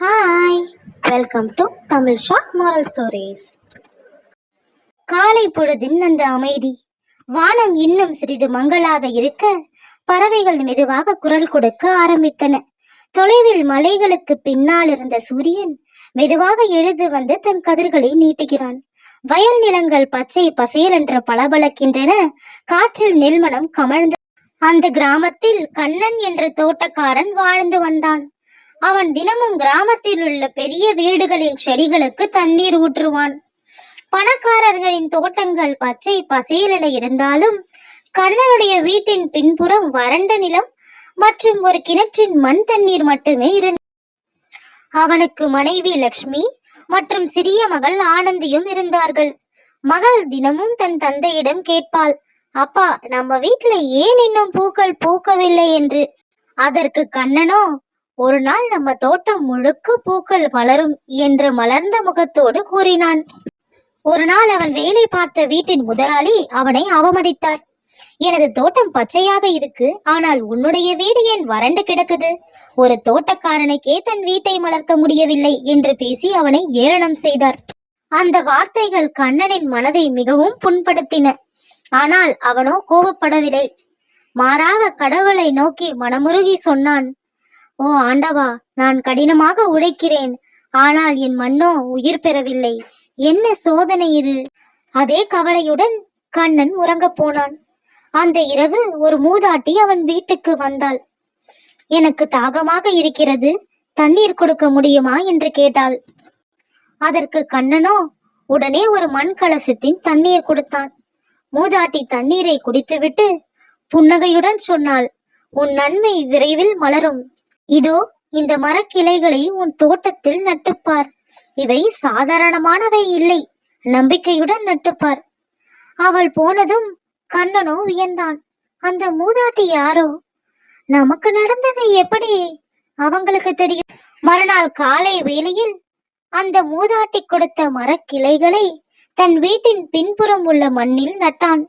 Hi welcome to Tamil short moral stories காலை பொழுதின் அந்த அமைதி. வானம் இன்னும் சிறிது மங்கலாக இருக்க பறவைகள் மெதுவாக குரல் கொடுக்க ஆரம்பித்தன. தொலைவில் மலைகளுக்கு பின்னால் இருந்த சூரியன் மெதுவாக எழுந்து வந்து தன் கதிர்களை நீட்டுகிறான். வயல் நிலங்கள் பச்சை பசேலென்று பளபளக்கின்றன. காற்றில் நெல்மணம் கமழ்ந்த அந்த கிராமத்தில் கண்ணன் என்ற தோட்டக்காரன் வாழ்ந்து வந்தான். அவன் தினமும் கிராமத்தில் உள்ள பெரிய வீடுகளின் செடிகளுக்கு தண்ணீர் ஊற்றுவான். பணக்காரர்களின் தோட்டங்கள் பச்சை பசேலென இருந்தாலும் கண்ணனுடைய வீட்டின் பின்புறம் வறண்ட நிலம் மற்றும் ஒரு கிணற்றின் மண் தண்ணீர் மட்டுமே இருந்தது அவனுக்கு மனைவி லக்ஷ்மி மற்றும் சிறிய மகள் ஆனந்தியும் இருந்தார்கள். மகள் தினமும் தன் தந்தையிடம் கேட்பாள் அப்பா நம்ம வீட்டுல ஏன் இன்னும் பூக்கள் பூக்கவில்லை? என்று. அதற்கு கண்ணனோ ஒரு நாள் நம்ம தோட்டம் முழுக்க பூக்கள் மலரும் என்று மலர்ந்த முகத்தோடு கூறினான். ஒரு நாள் அவன் வேலை பார்த்த வீட்டின் முதலாளி அவனை அவமதித்தார். எனது தோட்டம் பச்சையாக இருக்கு ஆனால் உன்னுடைய வீடு ஏன் வறண்டு கிடக்குது. ஒரு தோட்டக்காரனுக்கே தன் வீட்டை மலர்க்க முடியவில்லை என்று பேசி அவனை ஏளனம் செய்தார். அந்த வார்த்தைகள் கண்ணனின் மனதை மிகவும் புண்படுத்தின. ஆனால் அவனோ கோபப்படவில்லை. மாறாக கடவுளை நோக்கி மனமுருகி சொன்னான். ஓ ஆண்டவா நான் கடினமாக உழைக்கிறேன். ஆனால் என் மண்ணோ உயிர் பெறவில்லை. என்ன சோதனை இது? அதே கவலையுடன் கண்ணன் உறங்கப் போனான். அந்த இரவு ஒரு மூதாட்டி அவன் வீட்டுக்கு வந்தாள். எனக்கு தாகமாக இருக்கிறது. தண்ணீர் கொடுக்க முடியுமா? என்று கேட்டாள். அதற்கு கண்ணனோ உடனே ஒரு மண் கலசத்தின் தண்ணீர் கொடுத்தான். மூதாட்டி தண்ணீரை குடித்துவிட்டு புன்னகையுடன் சொன்னாள். உன் நன்மை விரைவில் மலரும். இதோ இந்த மரக்கிளைகளை உன் தோட்டத்தில் நட்டுப்பார். இவை சாதாரணமானவை இல்லை. நம்பிக்கையுடன் நட்டுப்பார். அவள் போனதும் கண்ணனோ வியந்தான். அந்த மூதாட்டி யாரோ? நமக்கு நடந்தது எப்படி? அவங்களுக்கு தெரியும். மறுநாள் காலை வேளையில் அந்த மூதாட்டி கொடுத்த மரக்கிளைகளை தன் வீட்டின் பின்புறம் உள்ள மண்ணில் நட்டான்.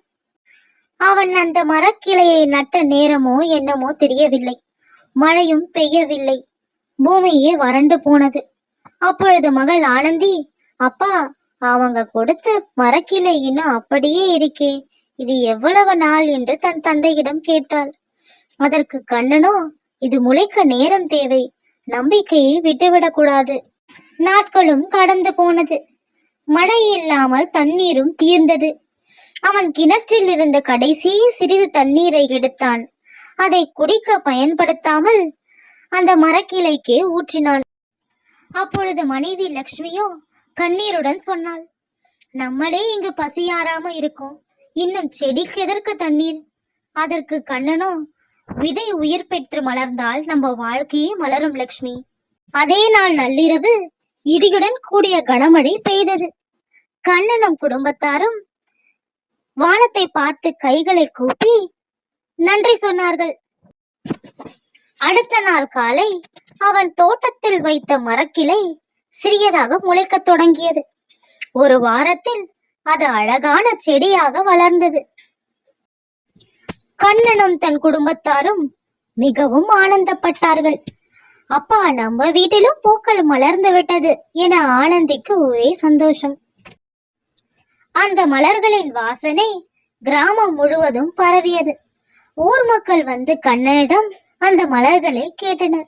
அவன் அந்த மரக்கிளையை நட்ட நேரமோ என்னமோ தெரியவில்லை. மழையும் பெய்யவில்லை. பூமியே வறண்டு போனது. அப்பொழுது மகள் ஆனந்தி அப்பா அவங்க கொடுத்த மரக்கிளை இன்னும் அப்படியே இருக்கே. இது எவ்வளவு நாள்? என்று தன் தந்தையிடம் கேட்டாள். அதற்கு கண்ணனோ இது முளைக்க நேரம் தேவை. நம்பிக்கையை விட்டுவிடக்கூடாது நாட்களும் கடந்து போனது. மழை இல்லாமல் தண்ணீரும் தீர்ந்தது. அவன் கிணற்றில் இருந்த கடைசி சிறிது தண்ணீரை எடுத்தான். அதை குடிக்க பயன்படுத்தாமல் அந்த மரக்கிளைக்கே ஊற்றினான் அப்பொழுது மனைவி லக்ஷ்மியோ கண்ணீருடன் சொன்னாள் நம்மளே இங்கு பசியாராம இருக்கோம். இன்னும் செடிக்கு எதற்கு தண்ணீர்? அதற்கு கண்ணனோ விதை உயிர் பெற்று மலர்ந்தால் நம்ம வாழ்க்கையே மலரும் லக்ஷ்மி. அதே நாள் நள்ளிரவு இடியுடன் கூடிய கனமழை பெய்தது. கண்ணனும் குடும்பத்தாரும் வானத்தை பார்த்து கைகளை கூப்பி நன்றி சொன்னார்கள். அடுத்த நாள் காலை அவன் தோட்டத்தில் வைத்த மரக்கிளை சிறியதாக முளைக்கத் தொடங்கியது. ஒரு வாரத்தில் அது அழகான செடியாக வளர்ந்தது. கண்ணனும் தன் குடும்பத்தாரும் மிகவும் ஆனந்தப்பட்டார்கள். அப்பா நம்ம வீட்டிலும் பூக்கள் மலர்ந்து விட்டது என ஆனந்திக்கு ஒரே சந்தோஷம். அந்த மலர்களின் வாசனை கிராமம் முழுவதும் பரவியது. ஊர் மக்கள் வந்து கண்ணனிடம் அந்த மலர்களை கேட்டனர்.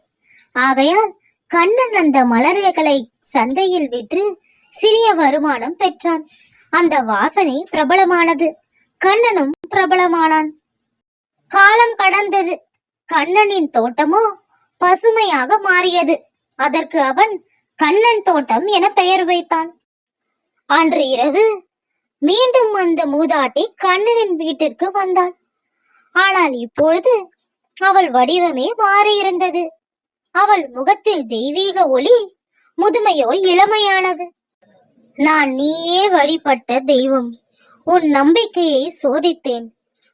ஆகையால் கண்ணன் அந்த மலர்களை சந்தையில் விற்று சிறிய வருமானம் பெற்றான். அந்த வாசனை பிரபலமானது. கண்ணனும் பிரபலமானான். காலம் கடந்தது. கண்ணனின் தோட்டமோ பசுமையாக மாறியது. அதற்கு அவன் கண்ணன் தோட்டம் என பெயர் வைத்தான். அன்று இரவு மீண்டும் அந்த மூதாட்டி கண்ணனின் வீட்டிற்கு வந்தாள் ஆனால் இப்பொழுது அவள் வடிவமே மாறியிருந்தது. அவள் முகத்தில் தெய்வீக ஒளி முதுமையோ இளமையானது. நான் நீயே வழிபட்ட தெய்வம் உன் நம்பிக்கையை சோதித்தேன்.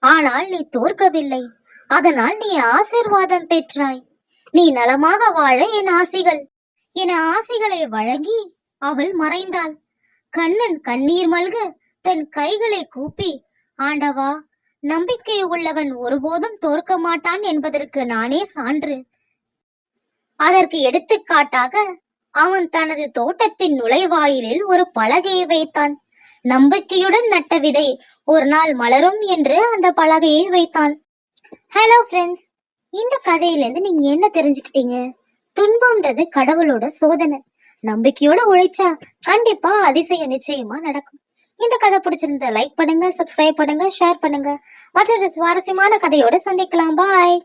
ஆனால் நீ தோற்கவில்லை அதனால் நீ ஆசிர்வாதம் பெற்றாய். நீ நலமாக வாழ என் ஆசிகள். என ஆசிகளை வழங்கி அவள் மறைந்தாள். கண்ணன் கண்ணீர் மல்க தன் கைகளை கூப்பி ஆண்டவா நம்பிக்கை உள்ளவன் ஒருபோதும் தோற்க மாட்டான் என்பதற்கு நானே சான்று. அதற்கு எடுத்துக்காட்டாக அவன் தனது தோட்டத்தின் நுழைவாயிலில் ஒரு பலகையை வைத்தான். நம்பிக்கையுடன் நட்ட விதை ஒரு நாள் மலரும் என்று அந்த பலகையை வைத்தான். ஹலோ ஃப்ரெண்ட்ஸ் இந்த கதையிலேருந்து நீங்க என்ன தெரிஞ்சுக்கிட்டீங்க? துன்பம்ன்றது கடவுளோட சோதனை. நம்பிக்கையோட உழைச்சா கண்டிப்பா அதிசயம் நிச்சயமா நடக்கும். இந்த கதை பிடிச்சிருந்தா லைக் பண்ணுங்க சப்ஸ்கிரைப் பண்ணுங்க ஷேர் பண்ணுங்க. மற்றொரு சுவாரஸ்யமான கதையோட சந்திக்கலாம். பாய்